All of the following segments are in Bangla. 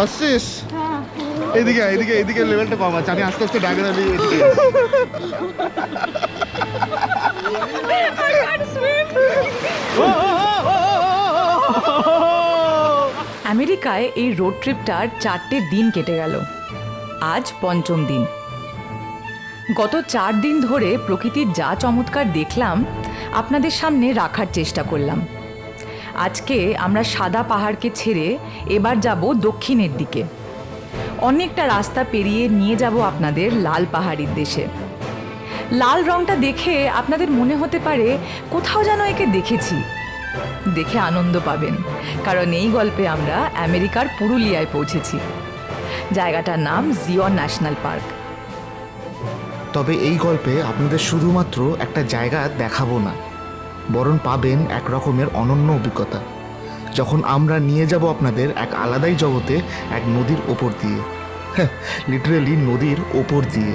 আসছিস এদিকে এদিকে এদিকে লেভেলটা কম আছে। আমি আস্তে আস্তে এদিকে আমেরিকায় এই রোড ট্রিপটার চারটে দিন কেটে গেল। আজ পঞ্চম দিন। গত চার দিন ধরে প্রকৃতির যা চমৎকার দেখলাম, আপনাদের সামনে রাখার চেষ্টা করলাম। আজকে আমরা সাদা পাহাড়কে ছেড়ে এবার যাব দক্ষিণের দিকে। অনেকটা রাস্তা পেরিয়ে নিয়ে যাব আপনাদের লাল পাহাড়ির দেশে। লাল রংটা দেখে আপনাদের মনে হতে পারে, কোথাও যেন একে দেখেছি। দেখে আনন্দ পাবেন, কারণ এই গল্পে আমরা আমেরিকার পুরুলিয়ায় পৌঁছেছি। জায়গাটার নাম জিওন ন্যাশনাল পার্ক। তবে এই গল্পে আপনাদের শুধুমাত্র একটা জায়গা দেখাবো না বরং পাবেন এক রকমের অনন্য অভিজ্ঞতা। যখন আমরা নিয়ে যাব আপনাদের এক আলাদাই জগতে এক নদীর ওপর দিয়ে। লিটারেলি নদীর ওপর দিয়ে।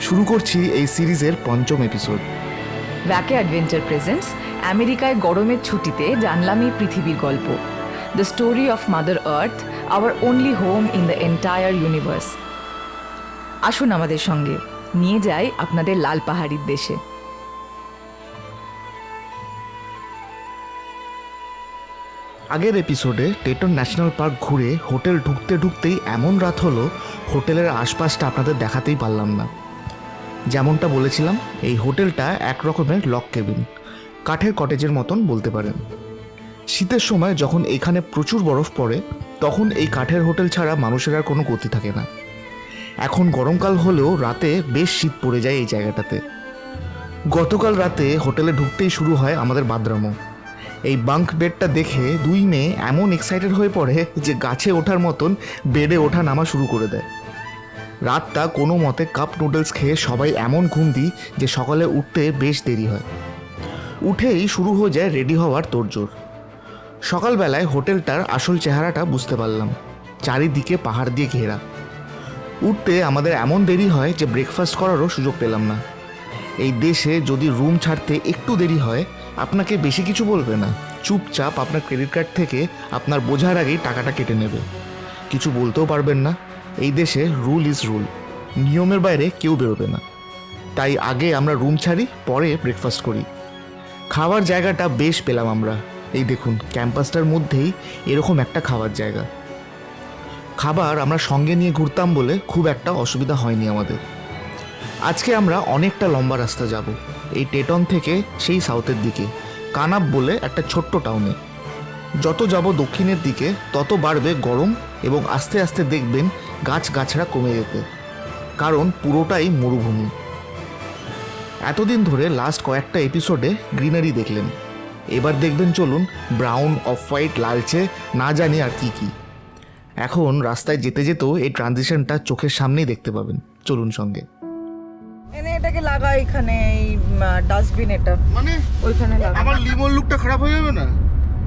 শুরু করছি এই সিরিজের পঞ্চম এপিসোড ভ্যাকে অ্যাডভেঞ্চার প্রেজেন্টস আমেরিকায় গরমের ছুটিতে জানলাম এই পৃথিবীর গল্প। The story of mother earth our only home in the entire universe আসুন আমাদের সঙ্গে। নিয়ে যাই আপনাদের লাল পাহাড়ির দেশে। আগের এপিসোডে টেটন ন্যাশনাল পার্ক ঘুরে হোটেল ঢুকতে ঢুকতেই এমন রাত হলো, হোটেলের আশপাশটা আপনাদের দেখাতেই পারলাম না। যেমনটা বলেছিলাম, এই হোটেলটা এক রকমের লক কেবিন কাঠের কটেজের মতন বলতে পারেন। শীতের সময় যখন এখানে প্রচুর বরফ পড়ে, তখন এই কাঠের হোটেল ছাড়া মানুষের আর কোনো গতি থাকে না। এখন গরমকাল হলেও রাতে বেশ শীত পড়ে যায় এই জায়গাটাতে। গতকাল রাতে হোটেলে ঢুকতেই শুরু হয় আমাদের বাদরামো এই বাঙ্ক বেডটা দেখে দুই মেয়ে এমন এক্সাইটেড হয়ে পড়ে যে গাছে ওঠার মতন বেডে ওঠা নামা শুরু করে দেয়। রাতটা কোনো মতে কাপ নুডলস খেয়ে সবাই এমন ঘুম দিই যে সকালে উঠতে বেশ দেরি হয়। উঠেই শুরু হয়ে যায় রেডি হওয়ার তোড়জোড়। সকালবেলায় হোটেলটার আসল চেহারাটা বুঝতে পারলাম। চারিদিকে পাহাড় দিয়ে ঘেরা। উঠতে আমাদের এমন দেরি হয় যে ব্রেকফাস্ট করারও সুযোগ পেলাম না। এই দেশে যদি রুম ছাড়তে একটু দেরি হয়, আপনাকে বেশি কিছু বলবে না। চুপচাপ আপনার ক্রেডিট কার্ড থেকে আপনার বোঝার আগেই টাকাটা কেটে নেবে। কিছু বলতেও পারবেন না। এই দেশে রুল ইজ রুল নিয়মের বাইরে কেউ বেরোবে না। তাই আগে আমরা রুম ছাড়ি, পরে ব্রেকফাস্ট করি। খাওয়ার জায়গাটা বেশ পেলাম আমরা। এই দেখুন ক্যাম্পাসটার মধ্যেই এরকম একটা খাওয়ার জায়গা। খাবার আমরা সঙ্গে নিয়ে ঘুরতাম বলে খুব একটা অসুবিধা হয়নি আমাদের। আজকে আমরা অনেকটা লম্বা রাস্তা যাব, এই টেটন থেকে সেই সাউথের দিকে। কানাপ বলে একটা ছোট্ট টাউনে যত যাব দক্ষিণের দিকে, তত বাড়বে গরম এবং আস্তে আস্তে দেখবেন গাছ গাছড়া কমে যেতে। কারণ পুরোটাই মরুভূমি। এতদিন ধরে লাস্ট কয়েকটা এপিসোডে গ্রিনারি দেখলেন। এবার দেখবেন চলুন ব্রাউন অফ হোয়াইট লালচে, না জানি আর কি কি। এখন রাস্তায় যেতে যেতেও এই ট্রানজিশনটা চোখের সামনেই দেখতে পাবেন। চলুন সঙ্গে। এটাকে লাগা এখানে এই ডাস্টবিন এটা। মানে? ওইখানে লাগা আমার লিমন লুকটা খারাপ হয়ে যাবে না?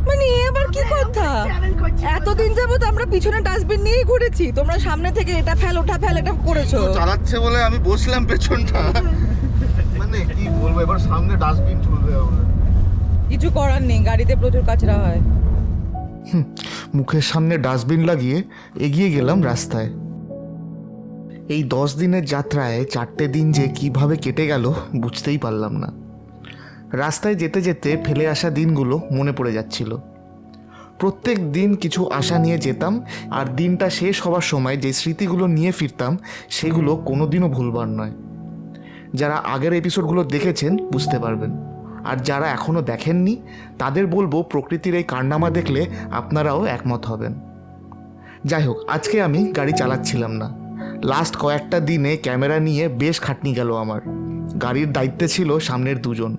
মানে এবার কি কথা? এতদিন যাবত আমরা পিছনে ডাস্টবিন নিয়েই ঘুরেছি। তোমরা সামনে থেকে এটা ফেল ওটা ফেল এটা করেছ। চালাচ্ছে বলে আমি বসলাম পেছনটা। মানে কি বলব এবার সামনে ডাস্টবিন চলবে আমার কিছু করার নেই গাড়িতে প্রচুর কাচরা হয়। মুখের সামনে ডাস্টবিন লাগিয়ে এগিয়ে গেলাম রাস্তায়। এই দশ দিনের যাত্রায় চারটে দিন যে কীভাবে কেটে গেল বুঝতেই পারলাম না। রাস্তায় যেতে যেতে ফেলে আসা দিনগুলো মনে পড়ে যাচ্ছিল। প্রত্যেক দিন কিছু আশা নিয়ে যেতাম আর দিনটা শেষ হওয়ার সময় যে স্মৃতিগুলো নিয়ে ফিরতাম সেগুলো কোনোদিনও ভুলবার নয়। যারা আগের এপিসোডগুলো দেখেছেন বুঝতে পারবেন। আর যারা এখনও দেখেননি, তাদের বলব প্রকৃতির এই কারনামা দেখলে আপনারাও একমত হবেন। যাই হোক, আজকে আমি গাড়ি চালাচ্ছিলাম না। লাস্ট কয়েকটা দিনে ক্যামেরা নিয়ে বেশ খাটনি গেল আমার। গাড়ির দায়িত্বে ছিল সামনের দুজন।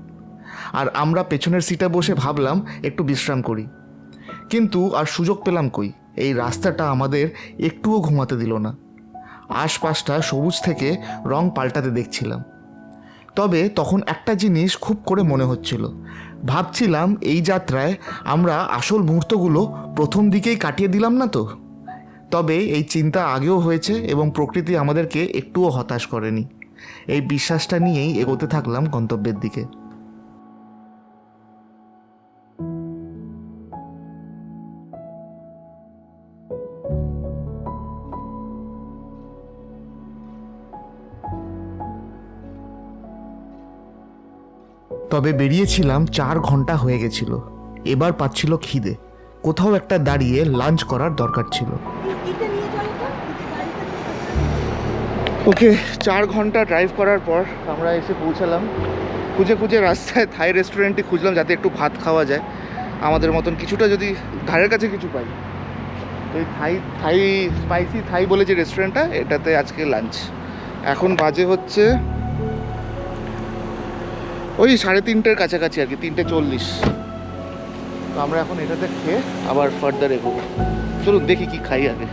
আর আমরা পেছনের সিটে বসে ভাবলাম, একটু বিশ্রাম করি। কিন্তু আর সুযোগ পেলাম কই? এই রাস্তাটা আমাদের একটুও ঘুমাতে দিল না। আশপাশটা সবুজ থেকে রং পাল্টাতে দেখছিলাম। তবে তখন একটা জিনিস খুব করে মনে হচ্ছিল। ভাবছিলাম এই যাত্রায় আমরা আসল মুহূর্তগুলো প্রথম দিকেই কাটিয়ে দিলাম না তো? তবে এই চিন্তা আগেও হয়েছে এবং প্রকৃতি আমাদেরকে একটুও হতাশ করেনি। এই বিশ্বাসটা নিয়েই এগোতে থাকলাম গন্তব্যের দিকে। তবে বেরিয়েছিলাম চার ঘণ্টা হয়ে গেছিল। এবার পাচ্ছিল খিদে। কোথাও একটা দাঁড়িয়ে লাঞ্চ করার দরকার ছিল। ওকে চার ঘণ্টা ড্রাইভ করার পর আমরা এসে পৌঁছালাম। খুঁজে খুঁজে রাস্তায় থাই রেস্টুরেন্টটি খুঁজলাম যাতে একটু ভাত খাওয়া যায়। আমাদের মতন কিছুটা যদি ধারের কাছে কিছু পাই। এই থাই থাই স্পাইসি থাই বলে যে রেস্টুরেন্টটা এটাতে আজকে লাঞ্চ এখন বাজে হচ্ছে ওই সাড়ে তিনটের কাছাকাছি আর কি, তিনটে চল্লিশ। তো আমরা এখন এটাতে খেয়ে আবার ফার্দার এগোবো। চলুন দেখি কি খাই আগে।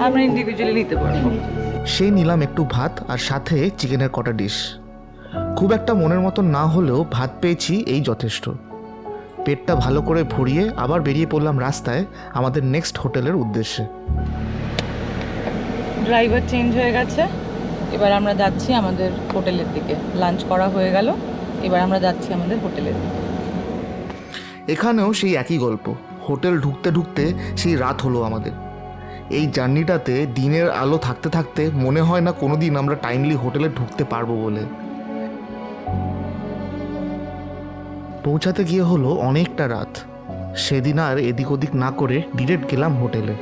আমরা ইন্ডিভিজুয়ালি নিতে পারব। সেই নিলাম একটু ভাত আর সাথে চিকেনের কটা ডিশ খুব একটা মনের মতন না হলেও ভাত পেয়েছি এই যথেষ্ট। পেটটা ভালো করে ভরিয়ে আবার বেরিয়ে পড়লাম রাস্তায় আমাদের নেক্সট হোটেলের উদ্দেশ্যে। ড্রাইভার চেঞ্জ হয়ে গেছে। এবার আমরা যাচ্ছি আমাদের হোটেলের দিকে। লাঞ্চ করা হয়ে গেল। এবার আমরা যাচ্ছি আমাদের হোটেলের দিকে। এখানেও সেই একই গল্প। হোটেল ঢুকতে ঢুকতে সেই রাত হলো আমাদের। এই জার্নিটাতে দিনের আলো থাকতে থাকতে মনে হয় না কোনো দিন আমরা টাইমলি হোটেলে ঢুকতে পারব বলে। পৌঁছাতে গিয়ে হলো অনেকটা রাত। সেদিন আর এদিক ওদিক না করে ডিরেক্ট গেলাম হোটেলে।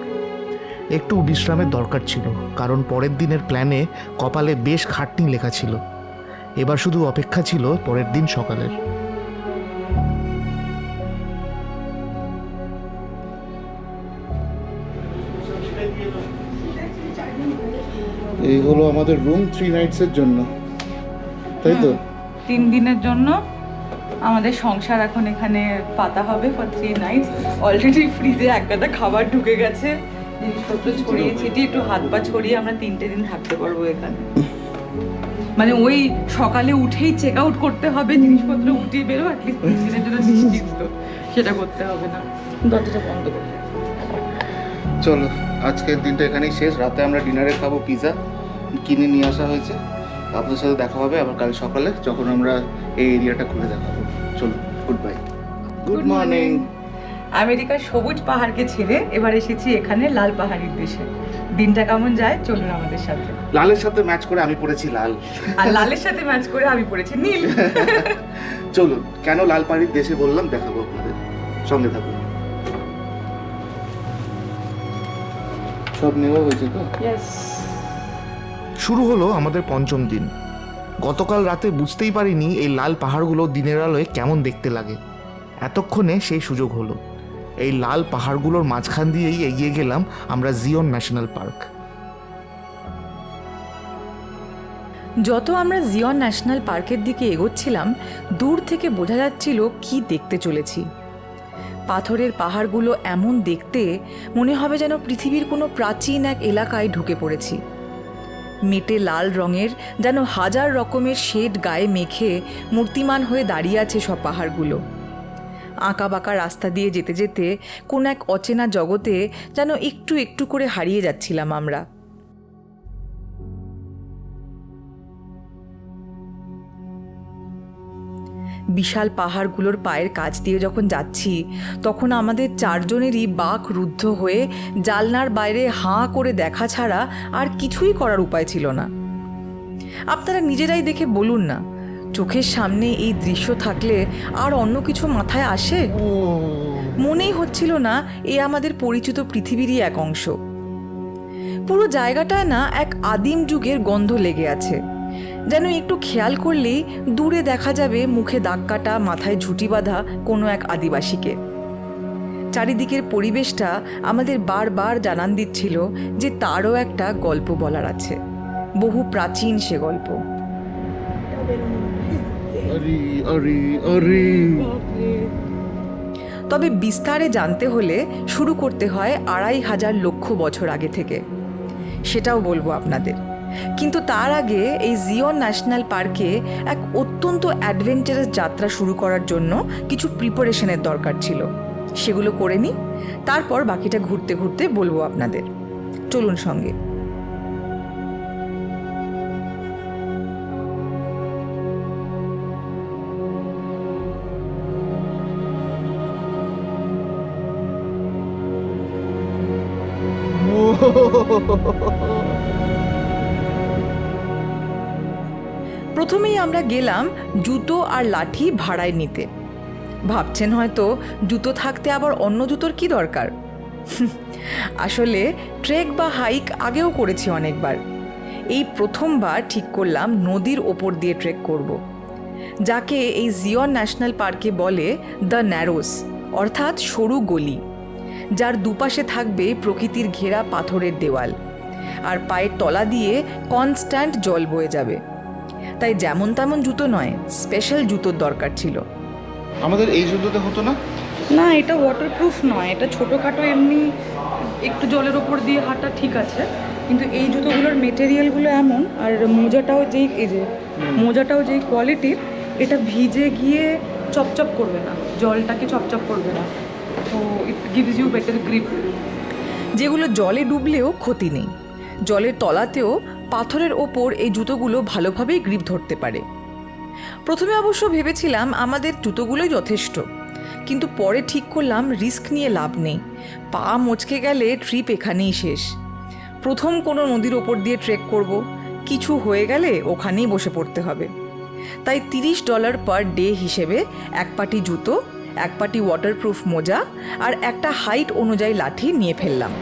একটু বিশ্রামের দরকার ছিল, কারণ পরের দিনের প্ল্যানে কপালে বেশ খাটনি লেখা ছিল। এবার শুধু অপেক্ষা ছিল পরের দিন সকালের। এই হলো আমাদের রুম থ্রি নাইটসের জন্য। তাই তো? তিন দিনের জন্য আমাদের সংসার এখন এখানে পাতা হবে ফর থ্রি নাইটস অলরেডি ফ্রিজে এক গাদা খাবার ঢুকে গেছে জিনিসপত্র ছড়িয়ে ছিটিয়ে একটু হাত পা ছড়িয়ে আমরা তিনটে দিন থাকতে পারব এখানে। মানে ওই সকালে উঠেই চেক আউট করতে হবে জিনিসপত্র উঠিয়ে বেরো অ্যাটলিস্ট দিনের জন্য নিশ্চিন্ত। সেটা করতে হবে না। দরজাটা বন্ধ করে চলো আজকের দিনটা এখানেই শেষ। রাতে আমরা ডিনারে খাব পিৎজা কিনে নিয়ে আসা হয়েছে। আপনাদের সাথে দেখা হবে আবার কাল সকালে যখন আমরা এই এরিয়াটা ঘুরে দেখাবো। চলো গুড বাই গুড মর্নিং আমেরিকার সবুজ পাহাড়কে ছেড়ে এবার এসেছি এখানে লাল পাহাড়ির দেশে। দিনটা কেমন যায়? চলুন আমাদের সাথে। লালের সাথে ম্যাচ করে আমি পড়েছি লাল। আর লালের সাথে ম্যাচ করে আমি পড়েছি নীল। চলুন কেন লাল পাড়ির দেশে বললাম দেখাবো আপনাদের। সঙ্গে থাকুন। সব নেওয়া হয়েছে তো? শুরু হলো আমাদের পঞ্চম দিন। গতকাল রাতে বুঝতেই পারিনি এই লাল পাহাড়গুলো দিনের আলোয় কেমন দেখতে লাগে। এতক্ষণে সেই সুযোগ হলো। এই লাল পাহাড়গুলোর মাঝখান দিয়েই এগিয়ে গেলাম আমরা জিওন ন্যাশনাল পার্ক যত আমরা জিয়ন ন্যাশনাল পার্কের দিকে এগোচ্ছিলাম, দূর থেকে বোঝা যাচ্ছিল কি দেখতে চলেছি। পাথরের পাহাড়গুলো এমন দেখতে মনে হবে যেন পৃথিবীর কোনো প্রাচীন এক এলাকায় ঢুকে পড়েছি। মেটে লাল রঙের, যেন হাজার রকমের শেড গায়ে মেখে মূর্তিমান হয়ে দাঁড়িয়ে আছে সব পাহাড়গুলো। আঁকা বাঁকা রাস্তা দিয়ে যেতে যেতে কোন এক অচেনা জগতে যেন একটু একটু করে হারিয়ে যাচ্ছিলাম আমরা। বিশাল পাহাড়গুলোর পায়ের কাছ দিয়ে যখন যাচ্ছি, তখন আমাদের চারজনেরই বাক রুদ্ধ হয়ে জালনার বাইরে হাঁ করে দেখা ছাড়া আর কিছুই করার উপায় ছিল না। আপনারা নিজেরাই দেখে বলুন না, চোখের সামনে এই দৃশ্য থাকলে আর অন্য কিছু মাথায় আসে? মনেই হচ্ছিল না এ আমাদের পরিচিত পৃথিবীরই এক অংশ। পুরো জায়গাটায় না এক আদিম যুগের গন্ধ লেগে আছে। যেন একটু খেয়াল করলেই দূরে দেখা যাবে মুখে দাগ কাটা মাথায় ঝুঁটি বাঁধা কোনো এক আদিবাসীকে। চারিদিকের পরিবেশটা আমাদের বারবার জানান দিচ্ছিল যে তারও একটা গল্প বলার আছে। বহু প্রাচীন সে গল্প। তবে বিস্তারে জানতে হলে শুরু করতে হয় আড়াই হাজার লক্ষ বছর আগে থেকে। সেটাও বলব আপনাদের। কিন্তু তার আগে এই জিওন ন্যাশনাল পার্কে এক অত্যন্ত অ্যাডভেঞ্চারাস যাত্রা শুরু করার জন্য কিছু প্রিপারেশনের দরকার ছিল। সেগুলো করে নিই, তারপর বাকিটা ঘুরতে ঘুরতে বলব আপনাদের। চলুন সঙ্গে। প্রথমেই আমরা গেলাম জুতো আর লাঠি ভাড়ায় নিতে। ভাবছেন হয়তো জুতো থাকতে আবার অন্য জুতোর কি দরকার? আসলে ট্রেক বা হাইক আগেও করেছি অনেকবার। এই প্রথমবার ঠিক করলাম নদীর ওপর দিয়ে ট্রেক করব। যাকে এই জিয়ন ন্যাশনাল পার্কে বলে দ্য ন্যারোস অর্থাৎ সরু গলি, যার দুপাশে থাকবে প্রকৃতির ঘেরা পাথরের দেওয়াল। আর পায়ের তলা দিয়ে কনস্ট্যান্ট জল বয়ে যাবে। তাই যেমন তেমন জুতো নয় স্পেশাল জুতোর দরকার ছিল। আমাদের এই জুতোতে হতো না? না এটা ওয়াটারপ্রুফ নয় এটা ছোটোখাটো এমনি একটু জলের ওপর দিয়ে হাঁটা ঠিক আছে কিন্তু এই জুতোগুলোর মেটেরিয়ালগুলো এমন আর মোজাটাও যেই এই যে মোজাটাও যেই কোয়ালিটির এটা ভিজে গিয়ে চপচপ করবে না জলটাকে চপচপ করবে না তো it gives you better grip যেগুলো জলে ডুবলেও ক্ষতি নেই জলের তলাতেও পাথরের ওপর এই জুতোগুলো ভালোভাবেই গ্রিপ ধরতে পারে। প্রথমে অবশ্য ভেবেছিলাম আমাদের জুতোগুলোই যথেষ্ট, কিন্তু পরে ঠিক করলাম রিস্ক নিয়ে লাভ নেই। পা মচকে গেলে ট্রিপ এখানেই শেষ। প্রথম কোনো নদীর ওপর দিয়ে ট্রেক করব, কিছু হয়ে গেলে ওখানেই বসে পড়তে হবে। তাই তিরিশ ডলার পার ডে হিসেবে এক পাটি জুতো, এক পাটি ওয়াটারপ্রুফ মোজা আর একটা হাইট অনুযায়ী লাঠি নিয়ে ফেললাম।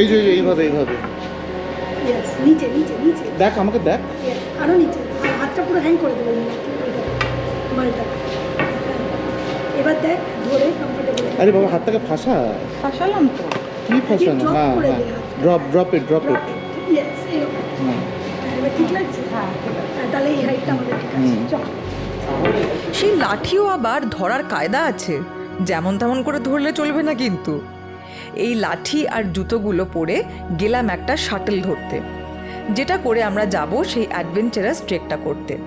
এই যে, এইভাবে এইভাবে। নিচে নিচে নিচে। দেখ আমাকে দেখ। Yes, আরও নিচে। হাতটা পুরো হ্যাং করে দেবেন মালটা এবার দেখ ধরে কমফোর্টেবল আরে বাবা হাতটাকে ফাঁসা ফাঁসালাম তো। কি ফাঁসানো? হ্যাঁ হ্যাঁ। Drop drop it drop it yes এবার ঠিক লাগছে? হ্যাঁ তাহলে এই হাইটটা আমাদের ঠিক আছে। চল। সেই লাঠিও আবার ধরার কায়দা আছে। যেমন তেমন করে ধরলে চলবে না কিন্তু। এই লাঠি আর জুতোগুলো পরে গেলাম একটা শাটল ধরতে। যেটা করে আমরা যাব সেই অ্যাডভেঞ্চারাস ট্রেকটা করতে।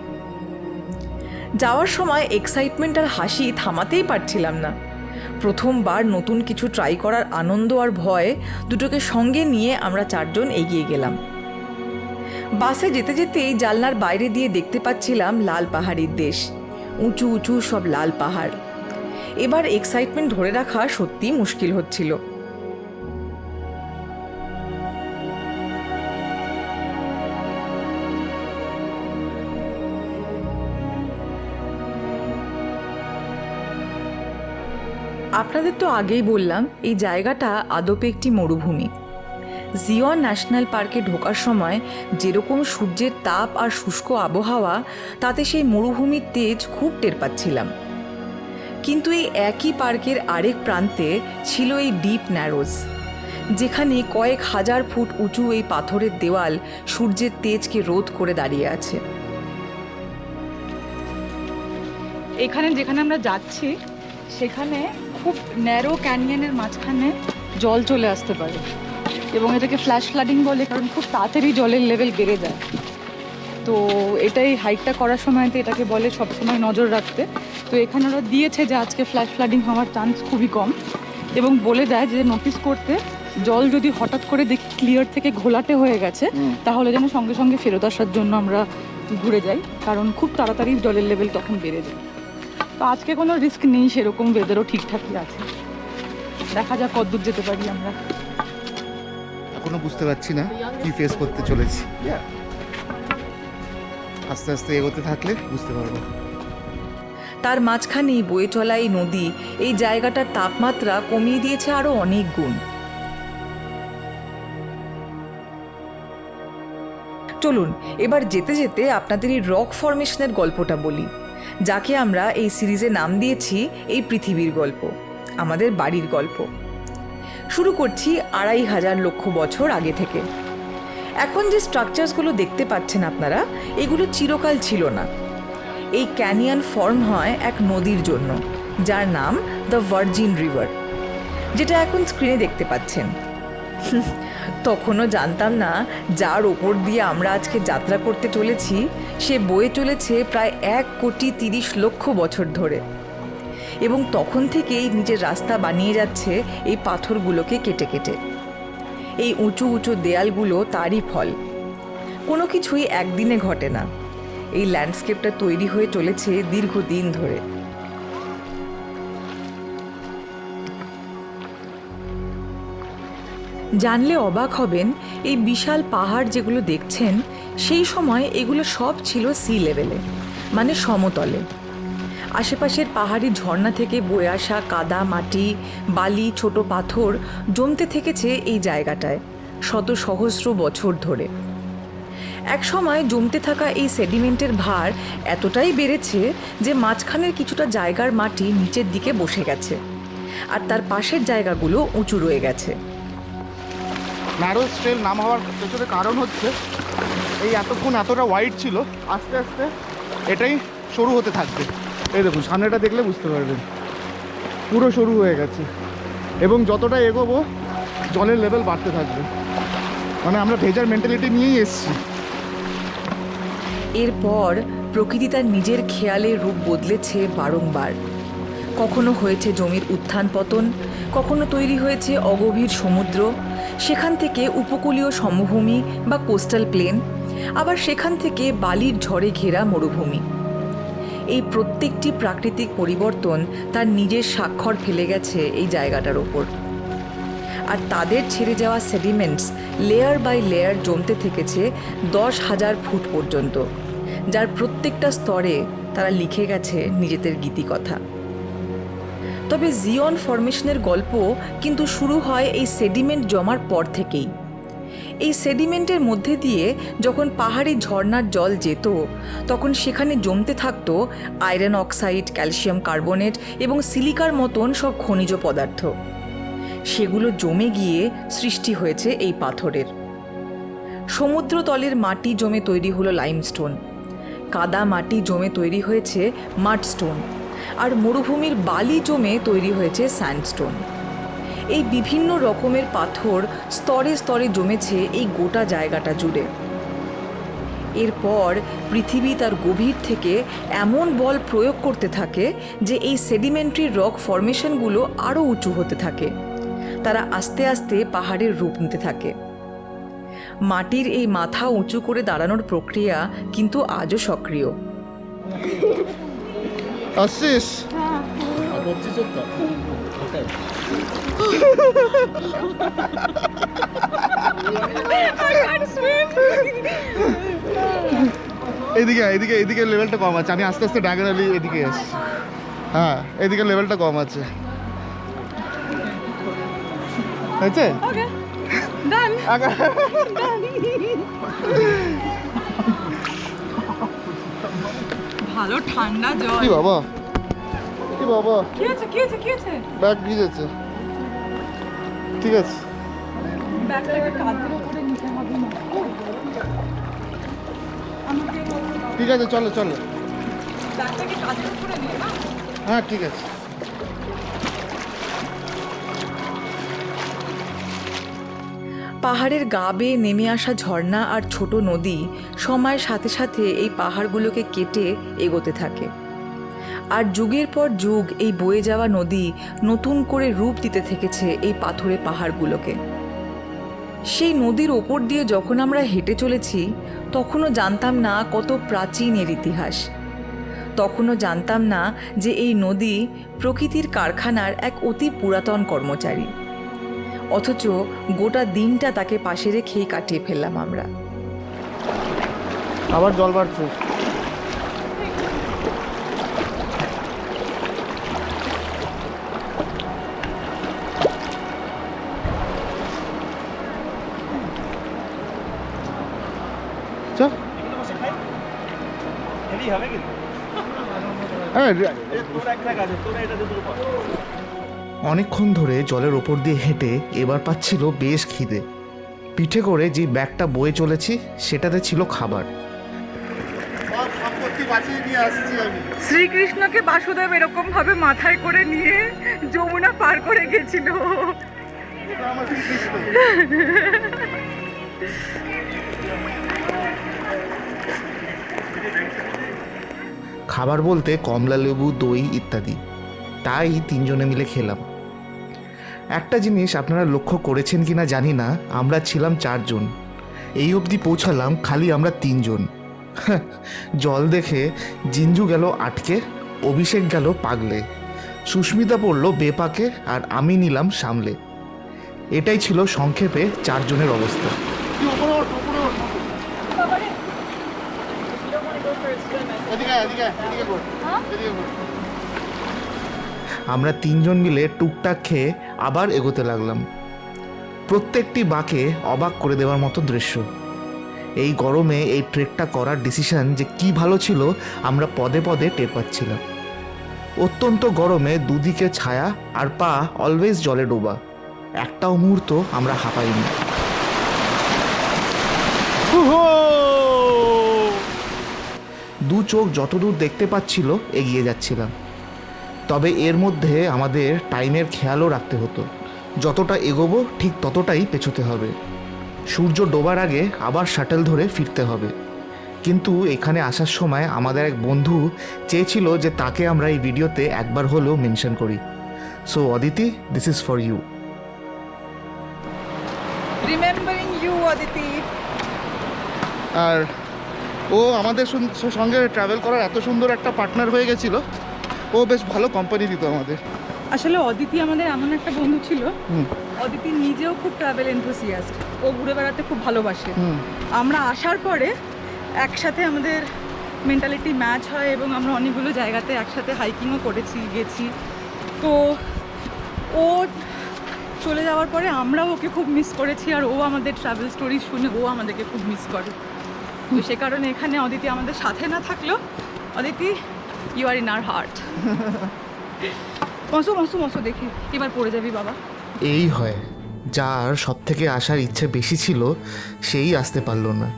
যাওয়ার সময় এক্সাইটমেন্ট আর হাসি থামাতেই পারছিলাম না। প্রথমবার নতুন কিছু ট্রাই করার আনন্দ আর ভয় দুটোকে সঙ্গে নিয়ে আমরা চারজন এগিয়ে গেলাম। বাসে যেতে যেতেই জানলার বাইরে দিয়ে দেখতে পাচ্ছিলাম লাল পাহাড়ির দেশ। উঁচু উঁচু সব লাল পাহাড়। এবার এক্সাইটমেন্ট ধরে রাখা সত্যি মুশকিল হচ্ছিল। আপনাদের তো আগেই বললাম, এই জায়গাটা আদপে একটি মরুভূমি। জিওন ন্যাশনাল পার্কে ঢোকার সময় যেরকম সূর্যের তাপ আর শুষ্ক আবহাওয়া, তাতে সেই মরুভূমির তেজ খুব টের পাচ্ছিলাম। কিন্তু এই একই পার্কের আরেক প্রান্তে ছিল এই ডিপ ন্যারোজ, যেখানে কয়েক হাজার ফুট উঁচু এই পাথরের দেওয়াল সূর্যের তেজকে রোধ করে দাঁড়িয়ে আছে। এখানে যেখানে আমরা যাচ্ছি, সেখানে খুব ন্যারো ক্যানিয়নের মাঝখানে জল চলে আসতে পারে। এবং এটাকে ফ্ল্যাশ ফ্লাডিং বলে কারণ খুব তাড়াতাড়ি জলের লেভেল বেড়ে যায়। তো এটাই হাইকটা করার সময়তে এটাকে বলে সবসময় নজর রাখতে। তো এখানে ওরা দিয়েছে যে আজকে ফ্ল্যাশ ফ্লাডিং হওয়ার চান্স খুবই কম। এবং বলে দেয় যে নোটিস করতে জল যদি হঠাৎ করে দেখি ক্লিয়ার থেকে ঘোলাটে হয়ে গেছে তাহলে যেন সঙ্গে সঙ্গে ফেরত আসার জন্য আমরা ঘুরে যাই। কারণ খুব তাড়াতাড়ি জলের লেভেল তখন বেড়ে যায়। তো আজকে কোনো রিস্ক নেই সেরকম ওয়েদারও ঠিকঠাকই আছে। দেখা যাক কতদূর যেতে পারি আমরা। এখনও বুঝতে পারছি না কি ফেস করতে চলেছি। আস্তে আস্তে এগোতে থাকলে বুঝতে পারব। তার মাঝখানেই বয়ে চলা এই নদী এই জায়গাটার তাপমাত্রা কমিয়ে দিয়েছে আরও অনেক গুণ। চলুন এবার যেতে যেতে আপনাদের এই রক ফরমেশনের গল্পটা বলি। যাকে আমরা এই সিরিজে নাম দিয়েছি এই পৃথিবীর গল্প, আমাদের বাড়ির গল্প। শুরু করছি আড়াই হাজার লক্ষ বছর আগে থেকে। এখন যে স্ট্রাকচারসগুলো দেখতে পাচ্ছেন আপনারা, এগুলো চিরকাল ছিল না। এই ক্যানিয়ন ফর্ম হয় এক নদীর জন্য, যার নাম দ্য ভার্জিন রিভার, যেটা এখন স্ক্রিনে দেখতে পাচ্ছেন। তখনও জানতাম না, যার ওপর দিয়ে আমরা আজকে যাত্রা করতে চলেছি, সে বয়ে চলেছে প্রায় এক কোটি তিরিশ লক্ষ বছর ধরে। এবং তখন থেকেই নিজের রাস্তা বানিয়ে যাচ্ছে এই পাথরগুলোকে কেটে কেটে। এই উঁচু উঁচু দেয়ালগুলো তারই ফল। কোনো কিছুই একদিনে ঘটে না। এই ল্যান্ডস্কেপটা তৈরি হয়ে চলেছে দীর্ঘদিন ধরে। জানলে অবাক হবেন, এই বিশাল পাহাড় যেগুলো দেখছেন, সেই সময় এগুলো সব ছিল সি লেভেলে মানে সমতলে। আশেপাশের পাহাড়ি ঝর্ণা থেকে বয়ে আসা কাদা মাটি, বালি, ছোট পাথর জমতে থেকেছে এই জায়গাটায়, শত সহস্র বছর ধরে। এক সময় জমতে থাকা এই সেডিমেন্টের ভার এতটাই বেড়েছে যে মাঝখানের কিছুটা জায়গার মাটি নিচের দিকে বসে গেছে, আর তার পাশের জায়গাগুলো উঁচু রয়ে গেছে। ন্যারো স্ট্রেল নাম হওয়ার পেছনে কারণ হচ্ছে এই এতক্ষণ এতটা ওয়াইড ছিল। আস্তে আস্তে। এটাই সরু হতে থাকবে। এই দেখুন সামনেটা দেখলে বুঝতে পারবেন। পুরো সরু হয়ে গেছে। এবং যতটা এগোবো জলের লেভেল বাড়তে থাকবে। মানে আমরা ভেজার মেন্টালিটি নিয়েই এসেছি। এরপর প্রকৃতি তার নিজের খেয়ালে রূপ বদলেছে বারংবার। কখনো হয়েছে জমির উত্থান পতন কখনো তৈরি হয়েছে অগভীর সমুদ্র সেখান থেকে উপকূলীয় সমভূমি বা কোস্টাল প্লেন, আবার সেখান থেকে বালির ঝড়ে ঘেরা মরুভূমি। এই প্রত্যেকটি প্রাকৃতিক পরিবর্তন তার নিজের স্বাক্ষর ফেলে গেছে এই জায়গাটার ওপর। আর তাদের ছেড়ে যাওয়া সেডিমেন্টস লেয়ার বাই লেয়ার জমতে থেকেছে দশ হাজার ফুট পর্যন্ত, যার প্রত্যেকটা স্তরে তারা লিখে গেছে নিজেদের গীতিকথা। তবে জিয়ন ফরমেশনের গল্প কিন্তু শুরু হয় এই সেডিমেন্ট জমার পর থেকেই। এই সেডিমেন্টের মধ্যে দিয়ে যখন পাহাড়ি ঝর্ণার জল যেত, তখন সেখানে জমতে থাকত আয়রন অক্সাইড ক্যালসিয়াম কার্বনেট এবং সিলিকার মতন সব খনিজ পদার্থ। সেগুলো জমে গিয়ে সৃষ্টি হয়েছে এই পাথরের। সমুদ্রতলের মাটি জমে তৈরি হলো লাইমস্টোন কাদা মাটি জমে তৈরি হয়েছে মাডস্টোন আর মরুভূমির বালি জমে তৈরি হয়েছে স্যান্ডস্টোন। এই বিভিন্ন রকমের পাথর স্তরে স্তরে জমেছে এই গোটা জায়গাটা জুড়ে। এরপর পৃথিবী তার গভীর থেকে এমন বল প্রয়োগ করতে থাকে যে এই সেডিমেন্টারি রক ফরমেশনগুলো আরও উঁচু হতে থাকে। তারা আস্তে আস্তে পাহাড়ের রূপ নিতে থাকে। মাটির এই মাথা উঁচু করে দাঁড়ানোর প্রক্রিয়া কিন্তু আজও সক্রিয়। আসছিস এদিকে আয়, এদিকে এদিকে লেভেলটা কম আছে। আমি আস্তে আস্তে ডায়াগোনালি এদিকে আসছি। হ্যাঁ এদিকে লেভেলটা কম আছে। হয়েছে? ভালো ঠান্ডা জল। কি বাবা? কি বাবা? কি আছে কি আছে কি আছে ব্যাগ ভিজেছে। ঠিক আছে। ব্যাগটাকে কাঁধের উপরে নিতে হবে না। ঠিক আছে চলো চলো। ব্যাগটাকে কাঁধের উপরে নিয়ে না হ্যাঁ ঠিক আছে। পাহাড়ের গা বেয়ে নেমে আসা ঝর্ণা আর ছোট নদী সময়ের সাথে সাথে এই পাহাড়গুলোকে কেটে এগোতে থাকে। আর যুগের পর যুগ এই বয়ে যাওয়া নদী নতুন করে রূপ দিতে থেকেছে এই পাথরে পাহাড়গুলোকে। সেই নদীর ওপর দিয়ে যখন আমরা হেঁটে চলেছি, তখনও জানতাম না কত প্রাচীন এর ইতিহাস। তখনও জানতাম না যে এই নদী প্রকৃতির কারখানার এক অতি পুরাতন কর্মচারী। অথচ গোটা দিনটা তাকে পাশে রেখেই কাটিয়ে ফেললাম আমরা। আবার জল বাড়ছে। হ্যাঁ, অনেকক্ষণ ধরে জলের ওপর দিয়ে হেঁটে এবার পাচ্ছিল বেশ খিদে। পিঠে করে যে ব্যাগটা বয়ে চলেছি সেটাতে ছিল খাবার। শ্রীকৃষ্ণকে বাসুদেব এরকম ভাবে মাথায় করে নিয়ে যমুনা পার করে গেছিল। খাবার বলতে কমলা লেবু দই ইত্যাদি। তাই তিনজনে মিলে খেলাম। একটা জিনিস আপনারা লক্ষ্য করেছেন কিনা জানি না আমরা ছিলাম চারজন। এই অবধি পৌঁছালাম খালি আমরা তিনজন। জল দেখে জিঞ্জু গেল আটকে অভিষেক গেল পাগলে। সুস্মিতা পড়ল বেপাকে আর আমি নিলাম সামলে। এটাই ছিল সংক্ষেপে চারজনের অবস্থা। আমরা তিনজন মিলে টুকটাক খেয়ে আবার এগোতে লাগলাম। প্রত্যেকটি বাঁকে অবাক করে দেওয়ার মতো দৃশ্য। এই গরমে এই ট্রেকটা করার ডিসিশন যে কি ভালো ছিল আমরা পদে পদে টের পাচ্ছিলাম। অত্যন্ত গরমে দুদিকে ছায়া আর পা অলওয়েজ জলে ডোবা। একটাও মুহূর্ত আমরা হাঁপাইনি। দু চোখ যতদূর দেখতে পাচ্ছিল এগিয়ে যাচ্ছিলাম। তবে এর মধ্যে আমাদের টাইমের খেয়ালও রাখতে হতো। যতটা এগোবো ঠিক ততটাই পেছোতে হবে। সূর্য ডোবার আগে আবার শাটেল ধরে ফিরতে হবে। কিন্তু এখানে আসার সময় আমাদের এক বন্ধু চেয়েছিল যে তাকে আমরা এই ভিডিওতে একবার হলেও মেনশন করি। So Aditi this is for you remembering you Aditi. আর ও আমাদের সঙ্গে ট্রাভেল করার এত সুন্দর একটা পার্টনার হয়ে গেছিল। ও বেশ ভালো কোম্পানি দিত আমাদের। আসলে অদিতি আমাদের এমন একটা বন্ধু ছিল। অদিতি নিজেও খুব ট্রাভেল এনথুসিয়াস্ট ও ঘুরে বেড়াতে খুব ভালোবাসে। আমরা আসার পরে একসাথে আমাদের মেন্টালিটি ম্যাচ হয় এবং আমরা অনেকগুলো জায়গাতে একসাথে হাইকিংও করেছি গেছি। তো ও চলে যাওয়ার পরে আমরাও ওকে খুব মিস করেছি আর ও আমাদের ট্রাভেল স্টোরি শুনে ও আমাদেরকে খুব মিস করে। তো সে কারণে এখানে অদিতি আমাদের সাথে না থাকলেও Aditi you are in our heart মসো মসো মসো দেখি। এবার পড়ে যাবি, বাবা। এই হয়। যার সব থেকে আসার ইচ্ছে বেশি ছিল, সেই আসতে পারল না।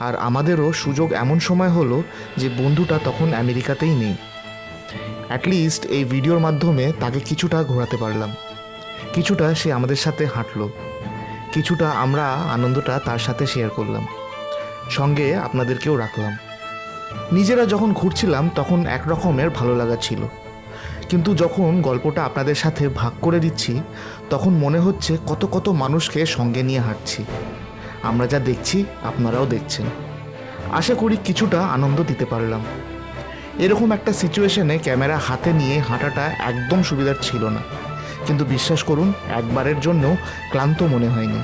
আর আমাদেরও সুযোগ এমন সময় হলো যে বন্ধুটা তখন আমেরিকাতেই নেই। অ্যাটলিস্ট এই ভিডিওর মাধ্যমে তাকে কিছুটা ঘোরাতে পারলাম। কিছুটা সে আমাদের সাথে হাঁটলো। কিছুটা আমরা আনন্দটা তার সাথে শেয়ার করলাম। সঙ্গে আপনাদেরকেও রাখলাম। নিজেরা যখন ঘুরছিলাম, তখন এক রকমের ভালো লাগা ছিল। কিন্তু যখন গল্পটা আপনাদের সাথে ভাগ করে দিচ্ছি, তখন মনে হচ্ছে কত কত মানুষকে সঙ্গে নিয়ে হাঁটছি। আমরা যা দেখছি, আপনারাও দেখছেন। আশা করি কিছুটা আনন্দ দিতে পারলাম। এরকম একটা সিচুয়েশনে ক্যামেরা হাতে নিয়ে হাঁটাটা একদম সুবিধার ছিল না। কিন্তু বিশ্বাস করুন, একবারের জন্য ক্লান্ত মনে হয়নি।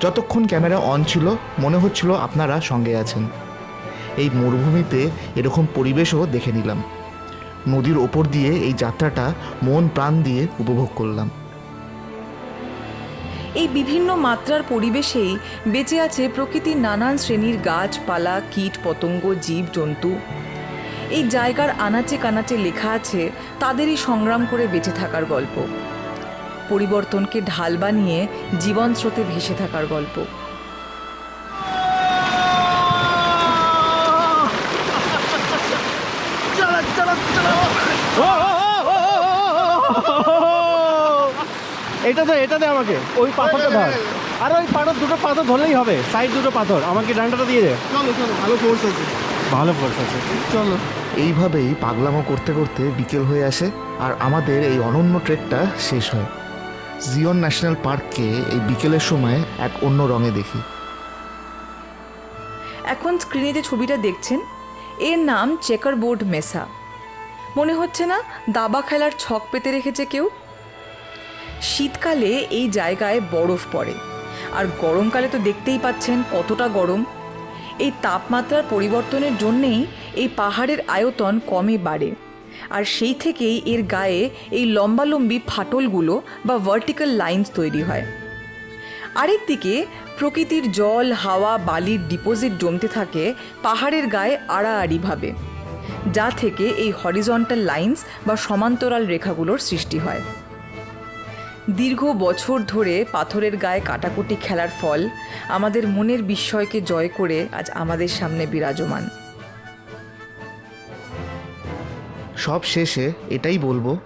যতক্ষণ ক্যামেরা অন ছিল, মনে হচ্ছিল আপনারা সঙ্গে আছেন। এই মরুভূমিতে এরকম পরিবেশও দেখে নিলাম। নদীর ওপর দিয়ে এই যাত্রাটা মন প্রাণ দিয়ে উপভোগ করলাম। এই বিভিন্ন মাত্রার পরিবেশেই বেঁচে আছে প্রকৃতির নানান শ্রেণির গাছপালা, কীট পতঙ্গ জীব জন্তু এই জায়গার আনাচে কানাচে লেখা আছে, তাদেরই সংগ্রাম করে বেঁচে থাকার গল্প। পরিবর্তনকে ঢাল বানিয়ে জীবন স্রোতে ভেসে থাকার গল্প। এটা দে এটা দে আমাকে ওই পাথরটা ধর আর ওই পাথর দুটো পাথর ধরলেই হবে সাইড দুটো পাথর আমাকে ডান্ডাটা দিয়ে দে চলো চলো ভালো ফোর্স আছে ভালো ফোর্স আছে চলো এইভাবেই পাগলামো করতে করতে বিকেল হয়ে আসে আর আমাদের এই অনন্য ট্রেকটা শেষ হয় জিওন ন্যাশনাল পার্ককে এই বিকেলের সময় এক অন্য রঙে দেখি এখন স্ক্রিনে যে ছবিটা দেখছেন এর নাম চেকার বোর্ড মেসা মনে হচ্ছে না দাবা খেলার ছক পেতে রেখেছে কেউ? শীতকালে এই জায়গায় বরফ পড়ে, আর গরমকালে তো দেখতেই পাচ্ছেন কতটা গরম। এই তাপমাত্রার পরিবর্তনের জন্যেই এই পাহাড়ের আয়তন কমে বাড়ে, আর সেই থেকেই এর গায়ে এই লম্বালম্বি ফাটলগুলো বা ভার্টিক্যাল লাইন্স তৈরি হয়। আরেকদিকে প্রকৃতির জল, হাওয়া, বালির ডিপোজিট জমতে থাকে পাহাড়ের গায়ে আড়াআড়িভাবে যা থেকে এই হরিজন্টাল লাইন্স বা সমান্তরাল রেখাগুলোর সৃষ্টি হয়। দীর্ঘ বছর ধরে পাথরের গায়ে কাটাকুটি খেলার ফল আমাদের মনের বিস্ময়কে জয় করে আজ আমাদের সামনে বিরাজমান। সব শেষে এটাই বলব,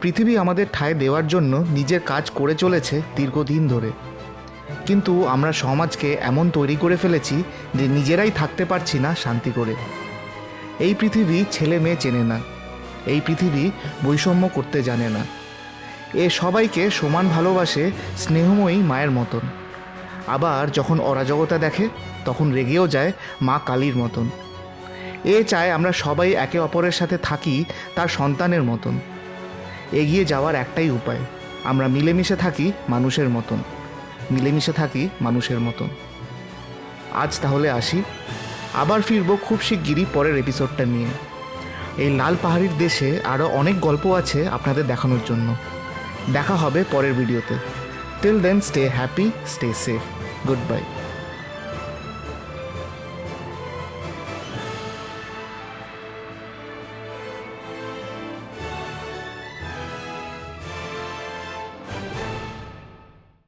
পৃথিবী আমাদের ঠাঁই দেওয়ার জন্য নিজের কাজ করে চলেছে দীর্ঘদিন ধরে। কিন্তু আমরা সমাজকে এমন তৈরি করে ফেলেছি যে নিজেরাই থাকতে পারছি না শান্তি করে। এই পৃথিবী ছেলে মেয়ে চেনে না। এই পৃথিবী বৈষম্য করতে জানে না। এ সবাইকে সমান ভালোবাসে স্নেহময়ী মায়ের মতন। আবার যখন অরাজকতা দেখে, তখন রেগেও যায় মা কালীর মতন। এ চায় আমরা সবাই একে অপরের সাথে থাকি তার সন্তানের মতন। এগিয়ে যাওয়ার একটাই উপায়, আমরা মিলেমিশে থাকি মানুষের মতন। মিলেমিশে থাকি মানুষের মতন। আজ তাহলে আসি। আবার ফিরবো খুব শিগগিরই পরের এপিসোডটা নিয়ে। এই লাল পাহাড়ির দেশে আরও অনেক গল্প আছে আপনাদের দেখানোর জন্য। দেখা হবে পরের ভিডিওতে till then stay happy stay safe good bye